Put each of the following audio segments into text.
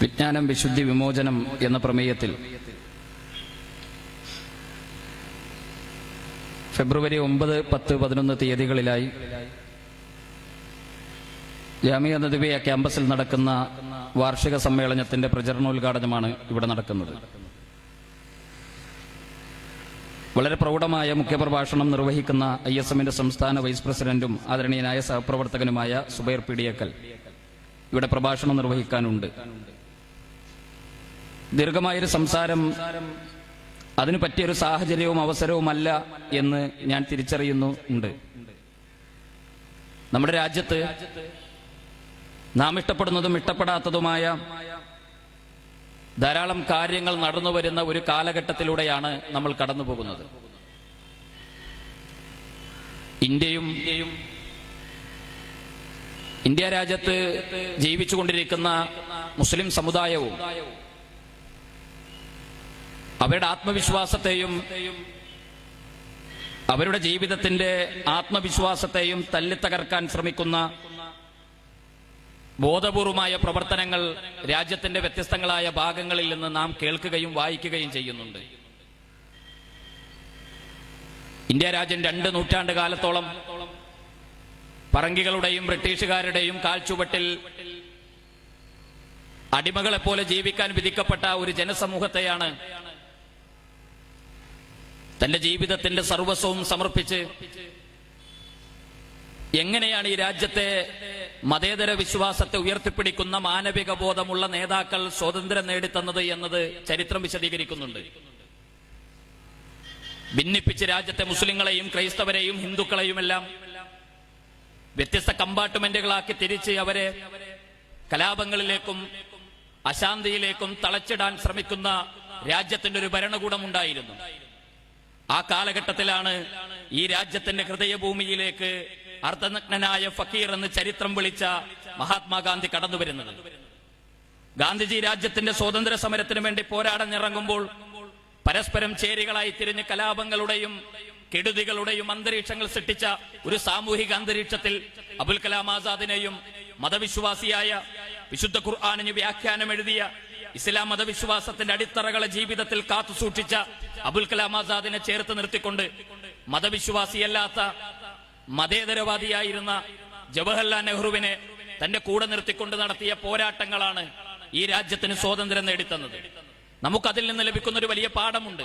വിജ്ഞാനം വിശുദ്ധി വിമോചനം എന്ന പ്രമേയത്തിൽ ഫെബ്രുവരി ഒമ്പത് പത്ത് പതിനൊന്ന് തീയതികളിലായി ജാമിയ നദിബിയ ക്യാമ്പസിൽ നടക്കുന്ന വാർഷിക സമ്മേളനത്തിന്റെ പ്രചരണോദ്ഘാടനമാണ് ഇവിടെ നടക്കുന്നത്. വളരെ പ്രൗഢമായ മുഖ്യപ്രഭാഷണം നിർവഹിക്കുന്ന ഐ എസ് എമ്മിന്റെ സംസ്ഥാന വൈസ് പ്രസിഡന്റും ആദരണീയനായ സഹപ്രവർത്തകനുമായ സുബൈർ പിടിയക്കൽ ഇവിടെ പ്രഭാഷണം നിർവഹിക്കാനുണ്ട്. ദീർഘമായൊരു സംസാരം അതിനു പറ്റിയൊരു സാഹചര്യവും അവസരവുമല്ല എന്ന് ഞാൻ തിരിച്ചറിയുന്നു ഉണ്ട്. നമ്മുടെ രാജ്യത്ത് നാം ഇഷ്ടപ്പെടുന്നതും ഇഷ്ടപ്പെടാത്തതുമായ ധാരാളം കാര്യങ്ങൾ നടന്നു വരുന്ന ഒരു കാലഘട്ടത്തിലൂടെയാണ് നമ്മൾ കടന്നു പോകുന്നത്. ഇന്ത്യയും ഇന്ത്യ രാജ്യത്ത് ജീവിച്ചുകൊണ്ടിരിക്കുന്ന മുസ്ലിം സമുദായവും അവരുടെ ആത്മവിശ്വാസത്തെയും അവരുടെ ജീവിതത്തിന്റെ ആത്മവിശ്വാസത്തെയും തല്ലിത്തകർക്കാൻ ശ്രമിക്കുന്ന ബോധപൂർവമായ പ്രവർത്തനങ്ങൾ രാജ്യത്തിന്റെ വ്യത്യസ്തങ്ങളായ ഭാഗങ്ങളിൽ നിന്ന് നാം കേൾക്കുകയും വായിക്കുകയും ചെയ്യുന്നുണ്ട്. ഇന്ത്യ രാജ്യം രണ്ട് നൂറ്റാണ്ട് കാലത്തോളം പറങ്കികളുടെയും ബ്രിട്ടീഷുകാരുടെയും കാൽച്ചുവട്ടിൽ അടിമകളെപ്പോലെ ജീവിക്കാൻ വിധിക്കപ്പെട്ട ഒരു ജനസമൂഹത്തെയാണ് തന്റെ ജീവിതത്തിന്റെ സർവസ്വവും സമർപ്പിച്ച് എങ്ങനെയാണ് ഈ രാജ്യത്തെ മതേതര വിശ്വാസത്തെ ഉയർത്തിപ്പിടിക്കുന്ന മാനവിക ബോധമുള്ള നേതാക്കൾ സ്വാതന്ത്ര്യം നേടിത്തന്നത് എന്നത് ചരിത്രം വിശദീകരിക്കുന്നുണ്ട്. ഭിന്നിപ്പിച്ച് രാജ്യത്തെ മുസ്ലിങ്ങളെയും ക്രൈസ്തവരെയും ഹിന്ദുക്കളെയുമെല്ലാം വ്യത്യസ്ത കമ്പാർട്ട്മെന്റുകളാക്കി തിരിച്ച് അവരെ കലാപങ്ങളിലേക്കും അശാന്തിയിലേക്കും തളച്ചിടാൻ ശ്രമിക്കുന്ന രാജ്യത്തിന്റെ ഒരു ഭരണകൂടം ഉണ്ടായിരുന്നു. ആ കാലഘട്ടത്തിലാണ് ഈ രാജ്യത്തിന്റെ ഹൃദയഭൂമിയിലേക്ക് അർദ്ധനഗ്നനായ ഫക്കീർ എന്ന് ചരിത്രം വിളിച്ച മഹാത്മാഗാന്ധി കടന്നു വരുന്നത് ഗാന്ധിജി രാജ്യത്തിന്റെ സ്വാതന്ത്ര്യ സമരത്തിന് വേണ്ടി പോരാടാനിറങ്ങുമ്പോൾ പരസ്പരം ചേരികളായി തിരിഞ്ഞ് കലാപങ്ങളുടെയും കെടുതികളുടെയും അന്തരീക്ഷങ്ങൾ സൃഷ്ടിച്ച ഒരു സാമൂഹിക അന്തരീക്ഷത്തിൽ അബുൽ കലാം ആസാദിനെയും മതവിശ്വാസിയായ വിശുദ്ധ ഖുർആാനിന് വ്യാഖ്യാനം എഴുതിയ ഇസ്ലാം മതവിശ്വാസത്തിന്റെ അടിത്തറകളെ ജീവിതത്തിൽ കാത്തു സൂക്ഷിച്ച അബുൽ കലാം ആസാദിനെ ചേർത്ത് നിർത്തിക്കൊണ്ട് മതവിശ്വാസിയല്ലാത്ത മതേതരവാദിയായിരുന്ന ജവഹർലാൽ നെഹ്റുവിനെ തന്റെ കൂടെ നിർത്തിക്കൊണ്ട് നടത്തിയ പോരാട്ടങ്ങളാണ് ഈ രാജ്യത്തിന് സ്വാതന്ത്ര്യം നേടിത്തന്നത്. നമുക്കതിൽ നിന്ന് ലഭിക്കുന്ന ഒരു വലിയ പാഠമുണ്ട്.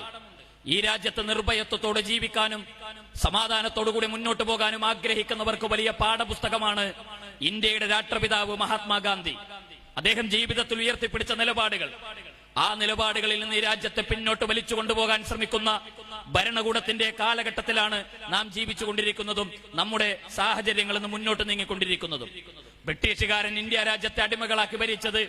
ഈ രാജ്യത്ത് നിർഭയത്വത്തോടെ ജീവിക്കാനും സമാധാനത്തോടുകൂടി മുന്നോട്ട് പോകാനും ആഗ്രഹിക്കുന്നവർക്ക് വലിയ പാഠപുസ്തകമാണ് ഇന്ത്യയുടെ രാഷ്ട്രപിതാവ് മഹാത്മാഗാന്ധി. അദ്ദേഹം ജീവിതത്തിൽ ഉയർത്തിപ്പിടിച്ച നിലപാടുകൾ. ആ നിലപാടുകളിൽ നിന്ന് ഈ രാജ്യത്തെ പിന്നോട്ട് വലിച്ചു കൊണ്ടുപോകാൻ ശ്രമിക്കുന്ന ഭരണകൂടത്തിന്റെ കാലഘട്ടത്തിലാണ് നാം ജീവിച്ചുകൊണ്ടിരിക്കുന്നതും നമ്മുടെ സാഹചര്യങ്ങളിൽ നിന്ന് മുന്നോട്ട് നീങ്ങിക്കൊണ്ടിരിക്കുന്നതും. ബ്രിട്ടീഷുകാരൻ ഇന്ത്യ രാജ്യത്തെ അടിമകളാക്കി ഭരിച്ചത്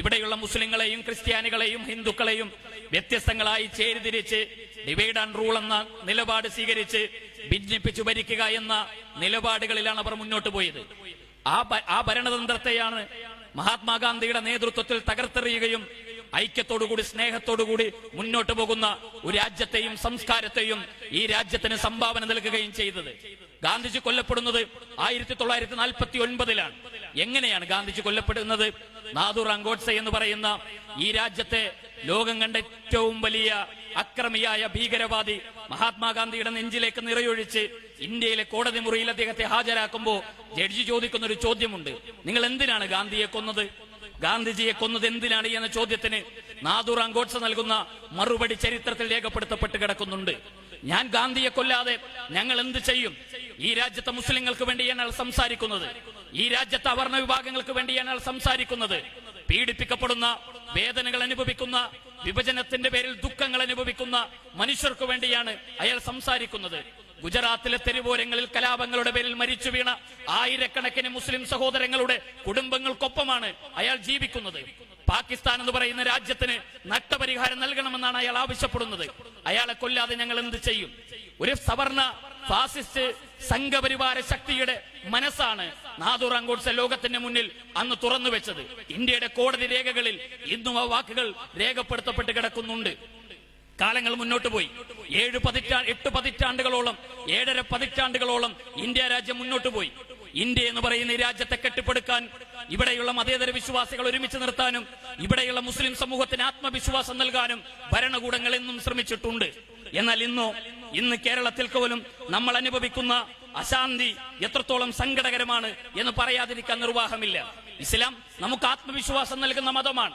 ഇവിടെയുള്ള മുസ്ലിങ്ങളെയും ക്രിസ്ത്യാനികളെയും ഹിന്ദുക്കളെയും വ്യത്യസ്തങ്ങളായി ചേരിതിരിച്ച് ഡിവൈഡ് ആൻഡ് റൂൾ എന്ന നിലപാട് സ്വീകരിച്ച് ഭിന്നിപ്പിച്ചു ഭരിക്കുക എന്ന നിലപാടുകളിലാണ് അവർ മുന്നോട്ട് പോയത്. ആ ആ ഭരണതന്ത്രത്തെയാണ് മഹാത്മാഗാന്ധിയുടെ നേതൃത്വത്തിൽ തകർത്തെറിയുകയും ഐക്യത്തോടുകൂടി സ്നേഹത്തോടുകൂടി മുന്നോട്ട് പോകുന്ന ഒരു രാജ്യത്തെയും സംസ്കാരത്തെയും ഈ രാജ്യത്തിന് സംഭാവന നൽകുകയും ചെയ്തത്. ഗാന്ധിജി കൊല്ലപ്പെടുന്നത് ആയിരത്തി തൊള്ളായിരത്തി നാൽപ്പത്തി ഒൻപതിലാണ് എങ്ങനെയാണ് ഗാന്ധിജി കൊല്ലപ്പെടുന്നത്? നാദൂർ അങ്കോട്സെ എന്ന് പറയുന്ന ഈ രാജ്യത്തെ ലോകം കണ്ട ഏറ്റവും വലിയ അക്രമിയായ ഭീകരവാദി മഹാത്മാഗാന്ധിയുടെ നെഞ്ചിലേക്ക് നിറയൊഴിച്ച് ഇന്ത്യയിലെ കോടതി മുറിയിൽ അദ്ദേഹത്തെ ഹാജരാക്കുമ്പോൾ ജഡ്ജി ചോദിക്കുന്ന ഒരു ചോദ്യമുണ്ട്. നിങ്ങൾ എന്തിനാണ് ഗാന്ധിയെ കൊന്നത്? ഗാന്ധിജിയെ കൊന്നത് എന്തിനാണ് എന്ന ചോദ്യത്തിന് നാദൂർ അങ്കോട്സ നൽകുന്ന മറുപടി ചരിത്രത്തിൽ രേഖപ്പെടുത്തപ്പെട്ട് കിടക്കുന്നുണ്ട്. ഞാൻ ഗാന്ധിയെ കൊല്ലാതെ ഞങ്ങൾ എന്ത് ചെയ്യും? ഈ രാജ്യത്തെ മുസ്ലിങ്ങൾക്ക് വേണ്ടിയാണ് അയാൾ സംസാരിക്കുന്നത്. ഈ രാജ്യത്തെ അവർണ വിഭാഗങ്ങൾക്ക് വേണ്ടിയാണ് അയാൾ സംസാരിക്കുന്നത്. പീഡിപ്പിക്കപ്പെടുന്ന വേദനകൾ അനുഭവിക്കുന്ന വിഭജനത്തിന്റെ പേരിൽ ദുഃഖങ്ങൾ അനുഭവിക്കുന്ന മനുഷ്യർക്ക് വേണ്ടിയാണ് അയാൾ സംസാരിക്കുന്നത്. ഗുജറാത്തിലെ തെരുവോരങ്ങളിൽ കലാപങ്ങളുടെ പേരിൽ മരിച്ചു വീണ ആയിരക്കണക്കിന് മുസ്ലിം സഹോദരങ്ങളുടെ കുടുംബങ്ങൾക്കൊപ്പമാണ് അയാൾ ജീവിക്കുന്നത്. പാകിസ്ഥാൻ എന്ന് പറയുന്ന രാജ്യത്തിന് നഷ്ടപരിഹാരം നൽകണമെന്നാണ് അയാൾ ആവശ്യപ്പെടുന്നത്. അയാളെ കൊല്ലാതെ ഞങ്ങൾ എന്ത് ചെയ്യും? ഒരു സവർണ ഫാസിസ്റ്റ് സംഘപരിവാര ശക്തിയുടെ മനസ്സാണ് നാദൂർ അങ്കോട്സെ ലോകത്തിന്റെ മുന്നിൽ അന്ന് തുറന്നു വെച്ചത്. ഇന്ത്യയുടെ കോടതി രേഖകളിൽ ഇന്നും ആ വാക്കുകൾ രേഖപ്പെടുത്തപ്പെട്ട് കിടക്കുന്നുണ്ട്. കാലങ്ങൾ മുന്നോട്ട് പോയി. ഏഴ് പതിറ്റാ എട്ട് പതിറ്റാണ്ടുകളോളം ഏഴര പതിറ്റാണ്ടുകളോളം ഇന്ത്യ രാജ്യം മുന്നോട്ട് പോയി. ഇന്ത്യ എന്ന് പറയുന്ന ഈ രാജ്യത്തെ കെട്ടിപ്പടുക്കാൻ ഇവിടെയുള്ള മതേതര വിശ്വാസികൾ ഒരുമിച്ച് നിർത്താനും ഇവിടെയുള്ള മുസ്ലിം സമൂഹത്തിന് ആത്മവിശ്വാസം നൽകാനും ഭരണകൂടങ്ങൾ എന്നും ശ്രമിച്ചിട്ടുണ്ട്. എന്നാൽ ഇന്നോ ഇന്ന് കേരളത്തിൽ പോലും നമ്മൾ അനുഭവിക്കുന്ന അശാന്തി എത്രത്തോളം സങ്കടകരമാണ് എന്ന് പറയാതിരിക്കാൻ നിർവാഹമില്ല. ഇസ്ലാം നമുക്ക് ആത്മവിശ്വാസം നൽകുന്ന മതമാണ്.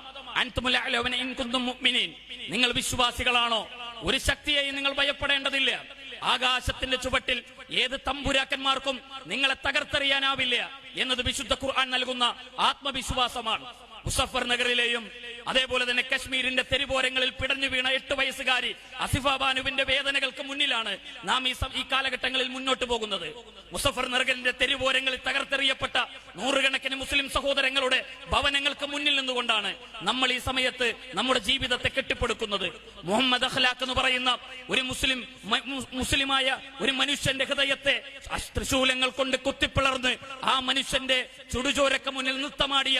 നിങ്ങൾ വിശ്വാസികളാണോ? ഒരു ശക്തിയെയും നിങ്ങൾ ഭയപ്പെടേണ്ടതില്ല. ആകാശത്തിന്റെ ചുവട്ടിൽ ഏത് തമ്പുരാക്കന്മാർക്കും നിങ്ങളെ തകർത്തെറിയാനാവില്ല എന്നത് വിശുദ്ധ ഖുർആൻ നൽകുന്ന ആത്മവിശ്വാസമാണ്. മുസഫർ നഗറിലെയും അതേപോലെ തന്നെ കശ്മീരിന്റെ തെരുവോരങ്ങളിൽ പിടഞ്ഞു വീണ എട്ട് വയസ്സുകാരി അസിഫ ബാനുവിന്റെ വേദനകൾക്ക് മുന്നിലാണ് നാം ഈ ഈ കാലഘട്ടങ്ങളിൽ മുന്നോട്ട് പോകുന്നത്. മുസഫർ നഗറിന്റെ തെരുവോരങ്ങളിൽ തകർത്തെറിയപ്പെട്ട നൂറുകണക്കിന് മുസ്ലിം സഹോദരങ്ങളുടെ ഭവനങ്ങൾക്ക് മുന്നിൽ നിന്നുകൊണ്ടാണ് നമ്മൾ ഈ സമയത്ത് നമ്മുടെ ജീവിതത്തെ കെട്ടിപ്പടുക്കുന്നത്. മുഹമ്മദ് അഖ്ലാഖ് എന്ന് പറയുന്ന ഒരു മുസ്ലിം മുസ്ലിമായ ഒരു മനുഷ്യന്റെ ഹൃദയത്തെ ത്രിശൂലങ്ങൾ കൊണ്ട് കുത്തിപ്പിളർന്ന് ആ മനുഷ്യന്റെ ചുടുചോരക്ക് മുന്നിൽ നൃത്തമാടിയ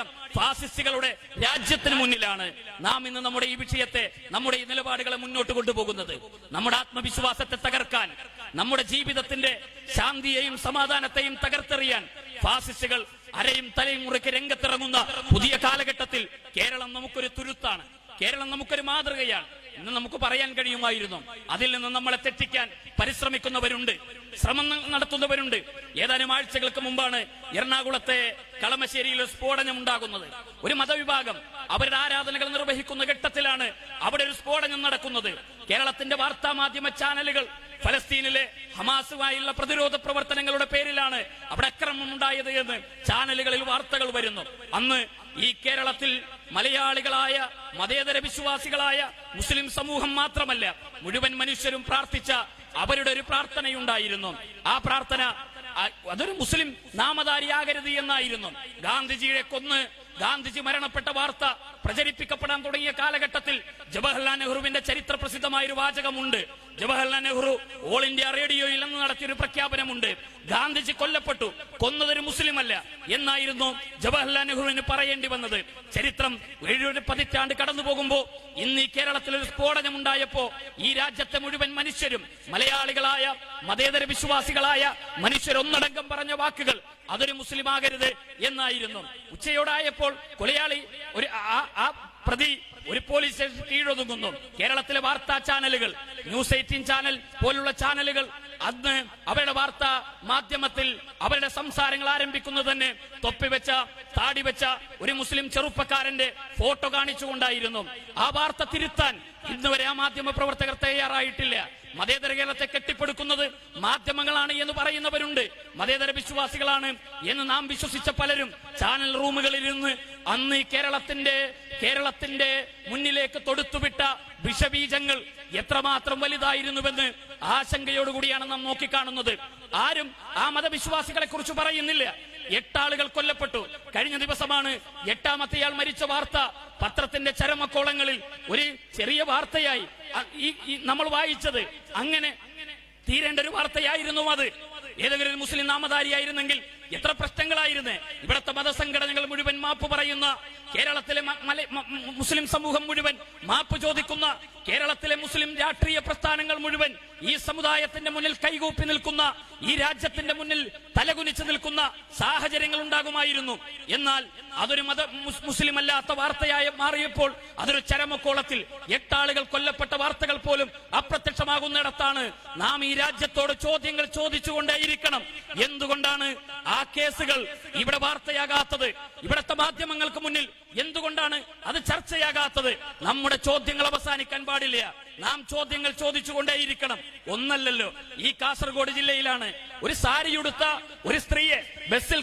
ഫാസിസ്റ്റുകളുടെ രാജ്യത്തിന് മുന്നിലാണ് നാം ഇന്ന് നമ്മുടെ ഈ വിഷയത്തെ നമ്മുടെ ഈ നിലപാടുകളെ മുന്നോട്ട് കൊണ്ടുപോകുന്നത്. നമ്മുടെ ആത്മവിശ്വാസത്തെ തകർക്കാൻ നമ്മുടെ ജീവിതത്തിന്റെ ശാന്തിയെയും സമാധാനത്തെയും തകർത്തെറിയാൻ ഫാസിസ്റ്റുകൾ അരയും തലയും മുറിക്ക് രംഗത്തിറങ്ങുന്ന പുതിയ കാലഘട്ടത്തിൽ കേരളം നമുക്കൊരു തുരുത്താണ്. കേരളം നമുക്കൊരു മാതൃകയാണ്. ഇന്ന് നമുക്ക് പറയാൻ കഴിയുമായിരുന്നു. അതിൽ നിന്ന് നമ്മളെ തെറ്റിക്കാൻ പരിശ്രമിക്കുന്നവരുണ്ട് ശ്രമം നടത്തുന്നവരുണ്ട്. ഏതാനും ആഴ്ചകൾക്ക് മുമ്പാണ് എറണാകുളത്തെ കളമശ്ശേരിയിൽ സ്ഫോടനം ഉണ്ടാകുന്നത്. ഒരു മതവിഭാഗം അവരുടെ ആരാധനകൾ നിർവഹിക്കുന്ന ഘട്ടത്തിലാണ് അവിടെ ഒരു സ്ഫോടനം നടക്കുന്നത്. കേരളത്തിന്റെ വാർത്താ മാധ്യമ ചാനലുകൾ ഫലസ്തീനിലെ ഹമാസുമായുള്ള പ്രതിരോധ പ്രവർത്തനങ്ങളുടെ പേരിലാണ് അവിടെ അക്രമം ഉണ്ടായത് എന്ന് ചാനലുകളിൽ വാർത്തകൾ വരുന്നു. അന്ന് ഈ കേരളത്തിൽ മലയാളികളായ മതേതര വിശ്വാസികളായ മുസ്ലിം സമൂഹം മാത്രമല്ല മുഴുവൻ മനുഷ്യരും പ്രാർത്ഥിച്ച അവരുടെ ഒരു പ്രാർത്ഥനയുണ്ടായിരുന്നു. ആ പ്രാർത്ഥന അതൊരു മുസ്ലിം നാമധാരിയാകരുത് എന്നായിരുന്നു. ഗാന്ധിജിയെ കൊന്ന് ഗാന്ധിജി മരണപ്പെട്ട വാർത്ത പ്രചരിപ്പിക്കപ്പെടാൻ തുടങ്ങിയ കാലഘട്ടത്തിൽ ജവഹർലാൽ നെഹ്റുവിന്റെ ചരിത്ര പ്രസിദ്ധമായ ഒരു വാചകമുണ്ട്. ജവഹർലാൽ നെഹ്റു ഓൾ ഇന്ത്യ റേഡിയോയിൽ അന്ന് നടത്തിയ ഒരു പ്രഖ്യാപനമുണ്ട്. ഗാന്ധിജി കൊല്ലപ്പെട്ടു. കൊന്നതൊരു മുസ്ലിമല്ല എന്നായിരുന്നു ജവഹർലാൽ നെഹ്റുവിന് പറയേണ്ടി വന്നത്. ചരിത്രം ഏഴൊരു പതിറ്റാണ്ട് കടന്നു പോകുമ്പോൾ ഇന്ന് ഈ കേരളത്തിൽ ഒരു സ്ഫോടനം ഉണ്ടായപ്പോ ഈ രാജ്യത്തെ മുഴുവൻ മനുഷ്യരും മലയാളികളായ മതേതര വിശ്വാസികളായ മനുഷ്യരൊന്നടങ്കം പറഞ്ഞ വാക്കുകൾ അതൊരു മുസ്ലിം ആകരുത് എന്നായിരുന്നു. ഉച്ചയോടായപ്പോൾ കൊലയാളി ഒരു ആ പ്രതി ഒരു പോലീസ് സ്റ്റേഷൻ കീഴൊതുങ്ങുന്നു. കേരളത്തിലെ വാർത്താ ചാനലുകൾ ന്യൂസ് എയ്റ്റീൻ ചാനൽ പോലുള്ള ചാനലുകൾ അന്ന് അവരുടെ വാർത്താ മാധ്യമത്തിൽ അവരുടെ സംസാരങ്ങൾ ആരംഭിക്കുന്നത് തന്നെ തൊപ്പിവെച്ച താടി വെച്ച ഒരു മുസ്ലിം ചെറുപ്പക്കാരന്റെ ഫോട്ടോ കാണിച്ചുകൊണ്ടായിരുന്നു. ആ വാർത്ത തിരുത്താൻ ഇന്നുവരെ ആ മാധ്യമ പ്രവർത്തകർ തയ്യാറായിട്ടില്ല. മതേതര കേരളത്തെ കെട്ടിപ്പടുക്കുന്നത് മാധ്യമങ്ങളാണ് എന്ന് പറയുന്നവരുണ്ട്. മതേതര വിശ്വാസികളാണ് എന്ന് നാം വിശ്വസിച്ച പലരും. ചാനൽ റൂമുകളിൽ ഇരുന്ന് അന്ന് കേരളത്തിന്റെ കേരളത്തിന്റെ മുന്നിലേക്ക് തൊടുത്തുവിട്ട വിഷബീജങ്ങൾ എത്രമാത്രം വലുതായിരുന്നുവെന്ന് ആശങ്കയോടുകൂടിയാണ് നാം നോക്കിക്കാണുന്നത്. ആരും ആ മതവിശ്വാസികളെ കുറിച്ച് പറയുന്നില്ല. എട്ടാളുകൾ കൊല്ലപ്പെട്ടു. കഴിഞ്ഞ ദിവസമാണ് എട്ടാമത്തെയാൾ മരിച്ച വാർത്ത. പത്രത്തിന്റെ ചരമക്കോളങ്ങളിൽ ഒരു ചെറിയ വാർത്തയായി. നമ്മൾ വായിച്ചത്. അങ്ങനെ തീരേണ്ട ഒരു വാർത്തയായിരുന്നു അത്. ഏതെങ്കിലും ഒരു മുസ്ലിം നാമധാരിയായിരുന്നെങ്കിൽ എത്ര പ്രശ്നങ്ങളായിരുന്നേ? ഇവിടുത്തെ മതസംഘടനകൾ മുഴുവൻ മാപ്പ് പറയുന്ന കേരളത്തിലെ മുസ്ലിം സമൂഹം മുഴുവൻ മാപ്പ് ചോദിക്കുന്ന കേരളത്തിലെ മുസ്ലിം രാഷ്ട്രീയ പ്രസ്ഥാനങ്ങൾ മുഴുവൻ ഈ സമുദായത്തിന്റെ മുന്നിൽ കൈകൂപ്പി നിൽക്കുന്ന ഈ രാജ്യത്തിന്റെ മുന്നിൽ തലകുനിച്ചു നിൽക്കുന്ന സാഹചര്യങ്ങൾ ഉണ്ടാകുമായിരുന്നു. എന്നാൽ അതൊരു മത മുസ്ലിം അല്ലാത്ത വാർത്തയായി മാറിയപ്പോൾ അതൊരു ചരമക്കോളത്തിൽ എട്ടാളുകൾ കൊല്ലപ്പെട്ട വാർത്തകൾ പോലും അപ്രത്യക്ഷമാകുന്നിടത്താണ് നാം ഈ രാജ്യത്തോട് ചോദ്യങ്ങൾ ചോദിച്ചുകൊണ്ടേയിരിക്കണം. എന്തുകൊണ്ടാണ് ആ കേസുകൾ ഇവിടെ വാർത്തയാകാത്തത് ഇവിടത്തെ മാധ്യമങ്ങൾക്ക് മുന്നിൽ എന്തുകൊണ്ടാണ് അത് ചർച്ചയാകാത്തത്? നമ്മുടെ ചോദ്യങ്ങൾ അവസാനിക്കാൻ പാടില്ല. നാം ചോദ്യങ്ങൾ ചോദിച്ചുകൊണ്ടേയിരിക്കണം. ഒന്നല്ലല്ലോ ഈ കാസർഗോഡ് ജില്ലയിലാണ് ഒരു സാരിയുടുത്ത ഒരു സ്ത്രീയെ ബസ്സിൽ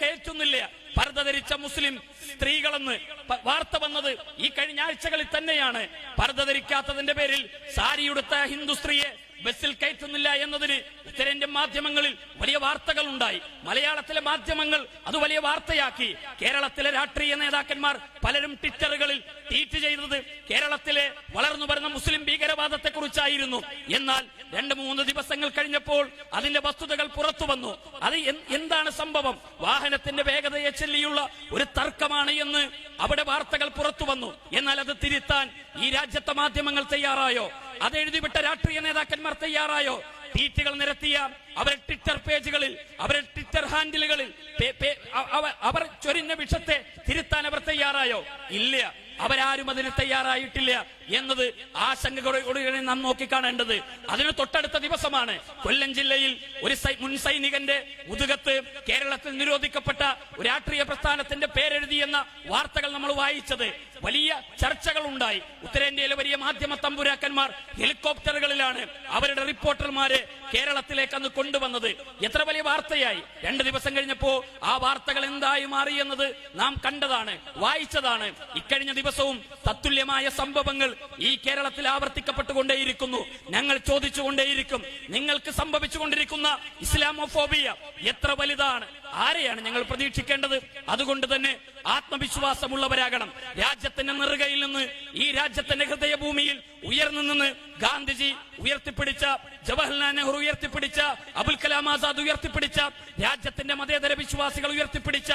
കയറ്റുന്നില്ല. പർദ്ദ ധരിച്ച മുസ്ലിം സ്ത്രീകളെന്ന് വാർത്ത വന്നത് ഈ കഴിഞ്ഞ ആഴ്ചകളിൽ തന്നെയാണ്. പർദ്ദ ധരിക്കാത്തതിന്റെ പേരിൽ സാരിയുടുത്ത ഹിന്ദു സ്ത്രീയെ ബസ്സിൽ കയറ്റുന്നില്ല എന്നതിന് ഉത്തരേന്ത്യൻ മാധ്യമങ്ങളിൽ വലിയ വാർത്തകൾ ഉണ്ടായി മലയാളത്തിലെ മാധ്യമങ്ങൾ അത് വലിയ വാർത്തയാക്കി. കേരളത്തിലെ രാഷ്ട്രീയ നേതാക്കന്മാർ പലരും ട്വിറ്ററുകളിൽ ട്വീറ്റ് ചെയ്തത് കേരളത്തിലെ വളർന്നു വരുന്ന മുസ്ലിം ഭീകരവാദത്തെ കുറിച്ചായിരുന്നു എന്നാൽ രണ്ട് മൂന്ന് ദിവസങ്ങൾ കഴിഞ്ഞപ്പോൾ അതിന്റെ വസ്തുതകൾ പുറത്തു വന്നു. അത് എന്താണ് സംഭവം? വാഹനത്തിന്റെ വേഗതയെ ചൊല്ലിയുള്ള ഒരു തർക്കമാണ് എന്ന് അവിടെ വാർത്തകൾ പുറത്തു വന്നു. എന്നാൽ അത് തിരുത്താൻ ഈ രാജ്യത്തെ മാധ്യമങ്ങൾ തയ്യാറായോ? അത് എഴുതിവിട്ട രാഷ്ട്രീയ നേതാക്കന്മാർ തയ്യാറായോ? ട്വീറ്റുകൾ നിരത്തിയ അവരുടെ ട്വിറ്റർ പേജുകളിൽ അവരുടെ ട്വിറ്റർ ഹാൻഡിലുകളിൽ അവർ ചൊരിഞ്ഞ വിഷത്തെ തിരുത്താൻ അവർ തയ്യാറായോ? ഇല്ല. അവരാരും അതിന് തയ്യാറായിട്ടില്ല. എന്നത് ആശങ്കയോടെ നാം നോക്കിക്കാണേണ്ടത്. അതിന് തൊട്ടടുത്ത ദിവസമാണ് കൊല്ലം ജില്ലയിൽ ഒരു മുൻ സൈനികന്റെ മുതുകത്ത് കേരളത്തിൽ നിരോധിക്കപ്പെട്ട രാഷ്ട്രീയ പ്രസ്ഥാനത്തിന്റെ പേരെഴുതിയെന്ന വാർത്തകൾ നമ്മൾ വായിച്ചത്. വലിയ ചർച്ചകൾ ഉണ്ടായി ഉത്തരേന്ത്യയിലെ വലിയ മാധ്യമ തമ്പുരാക്കന്മാർ ഹെലികോപ്റ്ററുകളിലാണ് അവരുടെ റിപ്പോർട്ടർമാരെ കേരളത്തിലേക്ക് അന്ന് കൊണ്ടുവന്നത്. എത്ര വലിയ വാർത്തയായി. രണ്ട് ദിവസം കഴിഞ്ഞപ്പോ ആ വാർത്തകൾ എന്തായി മാറിയെന്നത് നാം കണ്ടതാണ് വായിച്ചതാണ്. ഇക്കഴിഞ്ഞ ദിവസവും തത്തുല്യമായ സംഭവങ്ങൾ ഈ കേരളത്തിൽ ആവർത്തിക്കപ്പെട്ടുകൊണ്ടേയിരിക്കുന്നു. ഞങ്ങൾ ചോദിച്ചുകൊണ്ടേയിരിക്കും. നിങ്ങൾക്ക് സംഭവിച്ചുകൊണ്ടിരിക്കുന്ന ഇസ്ലാമോഫോബിയ എത്ര വലുതാണ്? ആരെയാണ് ഞങ്ങൾ പ്രതീക്ഷിക്കേണ്ടത്? അതുകൊണ്ട് തന്നെ ആത്മവിശ്വാസമുള്ളവരാകണം. രാജ്യത്തിന്റെ നെറുകയിൽ നിന്ന് ഈ രാജ്യത്തിന്റെ ഹൃദയഭൂമിയിൽ ഉയർന്നു നിന്ന് ഗാന്ധിജി ഉയർത്തിപ്പിടിച്ച ജവഹർലാൽ നെഹ്റു ഉയർത്തിപ്പിടിച്ച അബുൽ കലാം ആസാദ് ഉയർത്തിപ്പിടിച്ച രാജ്യത്തിന്റെ മതേതര വിശ്വാസികൾ ഉയർത്തിപ്പിടിച്ച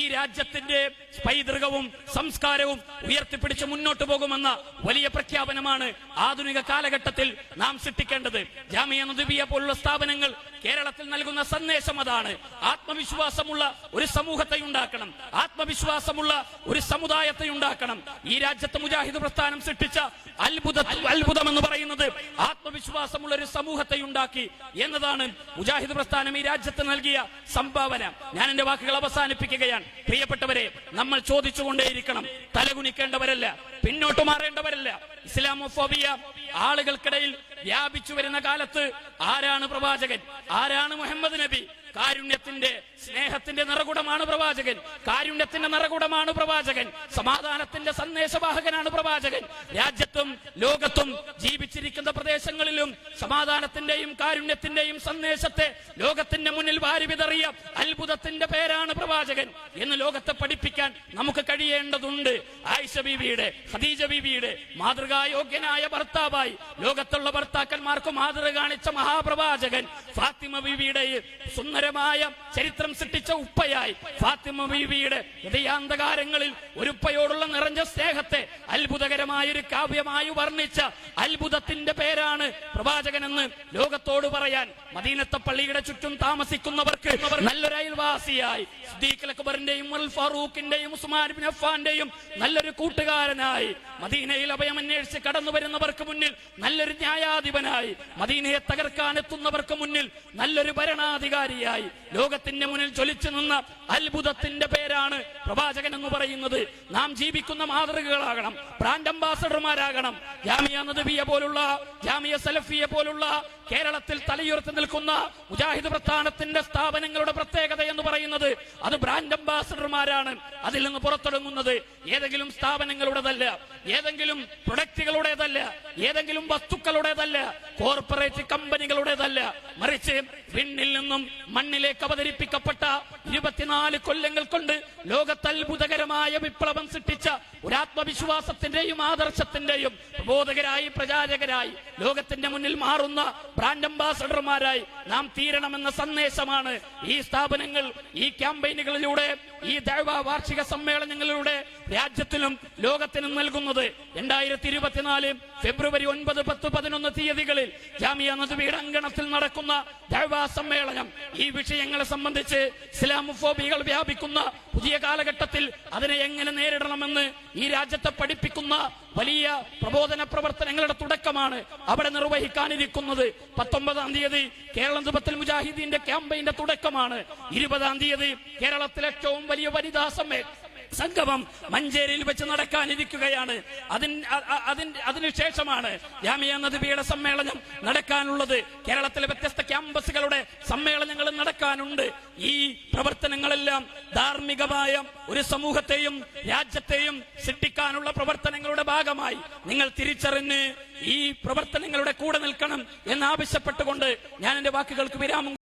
ഈ രാജ്യത്തിന്റെ പൈതൃകവും സംസ്കാരവും ഉയർത്തിപ്പിടിച്ച് മുന്നോട്ട് പോകുമെന്ന വലിയ പ്രഖ്യാപനമാണ് ആധുനിക കാലഘട്ടത്തിൽ നാം സൃഷ്ടിക്കേണ്ടത്. ജാമിയ നദുബിയ പോലുള്ള സ്ഥാപനങ്ങൾ കേരളത്തിൽ നൽകുന്ന സന്ദേശം അതാണ്. ആത്മവിശ്വാസമുള്ള ഒരു സമൂഹത്തെ ഉണ്ടാക്കണം. ആത്മവിശ്വാസമുള്ള ഒരു സമുദായത്തെ ഉണ്ടാക്കണം. ഈ രാജ്യത്ത് മുജാഹിദ് പ്രസ്ഥാനം സൃഷ്ടിച്ച അത്ഭുത അത്ഭുതം എന്ന് പറയുന്നത് ആത്മവിശ്വാസമുള്ള ഒരു സമൂഹത്തെ ഉണ്ടാക്കി എന്നതാണ് മുജാഹിദ് പ്രസ്ഥാനം ഈ രാജ്യത്ത് നൽകിയ സംഭാവന. ഞാൻ എന്റെ വാക്കുകൾ അവസാനിപ്പിക്കുകയാണ്. പ്രിയപ്പെട്ടവരെ നമ്മൾ ചോദിച്ചുകൊണ്ടേയിരിക്കണം. തലകുനിക്കേണ്ടവരല്ല പിന്നോട്ട് മാറേണ്ടവരല്ല. ഇസ്ലാമോഫോബിയ ആളുകൾക്കിടയിൽ വ്യാപിച്ചു വരുന്ന കാലത്ത് ആരാണ് പ്രവാചകൻ? ആരാണ് മുഹമ്മദ് നബി? കാരുണ്യത്തിന്റെ സ്നേഹത്തിന്റെ നിറകുടമാണ് പ്രവാചകൻ. കാരുണ്യത്തിന്റെ നിറകുടമാണ് പ്രവാചകൻ. സമാധാനത്തിന്റെ സന്ദേശവാഹകനാണ് പ്രവാചകൻ. രാജ്യത്തും ലോകത്തും ജീവിച്ചിരിക്കുന്ന പ്രദേശങ്ങളിലും സമാധാനത്തിന്റെയും കാരുണ്യത്തിന്റെയും സന്ദേശത്തെ ലോകത്തിന്റെ മുന്നിൽ വാരി വിതറിയ അത്ഭുതത്തിന്റെ പേരാണ് പ്രവാചകൻ എന്ന് ലോകത്തെ പഠിപ്പിക്കാൻ നമുക്ക് കഴിയേണ്ടതുണ്ട്. ആയിഷ ബീവിയുടെ ഖദീജ ബീവിയുടെ മാതൃകായോഗ്യനായ ഭർത്താവായി ലോകത്തുള്ള ഭർത്താക്കന്മാർക്ക് മാതൃക കാണിച്ച മഹാപ്രവാചകൻ ഫാത്തിമ ബീവിയുടെ സുന്ദരമായ ചരിത്രം സൃഷ്ടിച്ച ഉപ്പയായി. ഫാത്തിമ ബീവിയുടെ ഹൃദയാന്തകാരങ്ങളിൽ ഒരുപ്പയോടുള്ള നിറഞ്ഞ സ്നേഹത്തെ അത്ഭുതകരമായ ഒരു കാവ്യമായി വർണിച്ച അത്ഭുതത്തിന്റെ പേരാണ് പ്രവാചകനെന്ന് ലോകത്തോട് പറയാൻ മദീനത്തെ പള്ളിയുടെ ചുറ്റും താമസിക്കുന്നവർക്ക് നല്ലൊരു അയൽവാസിയായി. സിദ്ദീഖ് അക്ബറിന്റെയും ഫാറൂഖിന്റെയും ഉസ്മാൻ ബിൻ അഫ്ഫാന്റെയും നല്ലൊരു കൂട്ടുകാരനായി. മദീനയിൽ അഭയം അന്വേഷിച്ച് കടന്നു വരുന്നവർക്ക് മുന്നിൽ നല്ലൊരു ന്യായാധിപനായി. മദീനയെ തകർക്കാൻ എത്തുന്നവർക്ക് മുന്നിൽ നല്ലൊരു ഭരണാധികാരിയായി. ലോകത്തിന്റെ മുന്നിൽ ചൊലിച്ചു നിന്ന അത്ഭുതത്തിന്റെ പേരാണ് പ്രവാചകൻ എന്ന് പറയുന്നത്. നാം ജീവിക്കുന്ന മാതൃകകളാകണം. ബ്രാൻഡ് അംബാസഡർമാരാകണം. ജാമിയ നദവിയെ പോലുള്ള ജാമിയ സലഫിയെ പോലുള്ള കേരളത്തിൽ തലയുയർത്തി നിൽക്കുന്ന മുജാഹിദ് പ്രസ്ഥാനത്തിന്റെ സ്ഥാപനങ്ങളുടെ പ്രത്യേകത എന്ന് പറയുന്നത് അത് ബ്രാൻഡ് അംബാസഡർമാരാണ് അതിൽ നിന്ന് പുറത്തിറങ്ങുന്നത് ഏതെങ്കിലും സ്ഥാപനങ്ങളുടെതല്ല. ഏതെങ്കിലും പ്രൊഡക്റ്റുകളുടേതല്ല ഏതെങ്കിലും വസ്തുക്കളുടേതല്ല. കോർപ്പറേറ്റ് കമ്പനികളുടേതല്ല. മറിച്ച് വിണ്ണിൽ നിന്നും മണ്ണിലേക്ക് അവതരിപ്പിക്കപ്പെട്ട ഇരുപത്തിനാല് കൊല്ലങ്ങൾ കൊണ്ട് ലോകത്ത് അത്ഭുതകരമായ വിപ്ലവം സൃഷ്ടിച്ച ഒരു ആത്മവിശ്വാസത്തിന്റെയും ആദർശത്തിന്റെയും പ്രബോധകരായി പ്രചാരകരായി ലോകത്തിന്റെ മുന്നിൽ മാറുന്ന ബ്രാൻഡ് അംബാസഡർമാരായി നാം തീരണമെന്ന സന്ദേശമാണ് ഈ സ്ഥാപനങ്ങൾ ഈ ക്യാമ്പയിനുകളിലൂടെ ഈ ദൈവ വാർഷിക സമ്മേളനങ്ങളിലൂടെ രാജ്യത്തിനും ലോകത്തിനും നൽകുന്നത് രണ്ടായിരത്തി ഇരുപത്തിനാല് ഫെബ്രുവരി ഒൻപത് പത്ത് പതിനൊന്ന് തീയതികളിൽ ജാമിയ നദുബിയുടെ അങ്കണത്തിൽ നടക്കുന്ന ദൈവ സമ്മേളനം. ഈ വിഷയങ്ങളെ സംബന്ധിച്ച് ഇസ്ലാമോഫോബികൾ വ്യാപിക്കുന്ന പുതിയ കാലഘട്ടത്തിൽ അതിനെ എങ്ങനെ നേരിടണമെന്ന് ഈ രാജ്യത്തെ പഠിപ്പിക്കുന്ന വലിയ പ്രബോധന പ്രവർത്തനങ്ങളുടെ തുടക്കമാണ് അവിടെ നിർവഹിക്കാനിരിക്കുന്നത്. പത്തൊമ്പതാം തീയതി കേരള ദുബത്തിൽ മുജാഹിദീന്റെ ക്യാമ്പയിന്റെ തുടക്കമാണ്. ഇരുപതാം തീയതി കേരളത്തിലെ ഏറ്റവും വലിയ വനിതാ സമ്മേ സംഗമം മഞ്ചേരിയിൽ വെച്ച് നടക്കാനിരിക്കുകയാണ്. അതിന് അ- അ- അതിൻ- അതിനുശേഷമാണ് ജാമിയ നദിബിയുടെ സമ്മേളനം നടക്കാനുള്ളത്. കേരളത്തിലെ വ്യത്യസ്ത ക്യാമ്പസുകളുടെ സമ്മേളനങ്ങൾ നടക്കാനുണ്ട്. ഈ പ്രവർത്തനങ്ങളെല്ലാം ധാർമ്മികമായ ഒരു സമൂഹത്തെയും രാജ്യത്തെയും സൃഷ്ടിക്കാനുള്ള പ്രവർത്തനങ്ങളുടെ ഭാഗമായി നിങ്ങൾ തിരിച്ചറിഞ്ഞ് ഈ പ്രവർത്തനങ്ങളുടെ കൂടെ നിൽക്കണം എന്നാവശ്യപ്പെട്ടുകൊണ്ട് ഞാൻ എന്റെ വാക്കുകൾക്ക് വിരാമം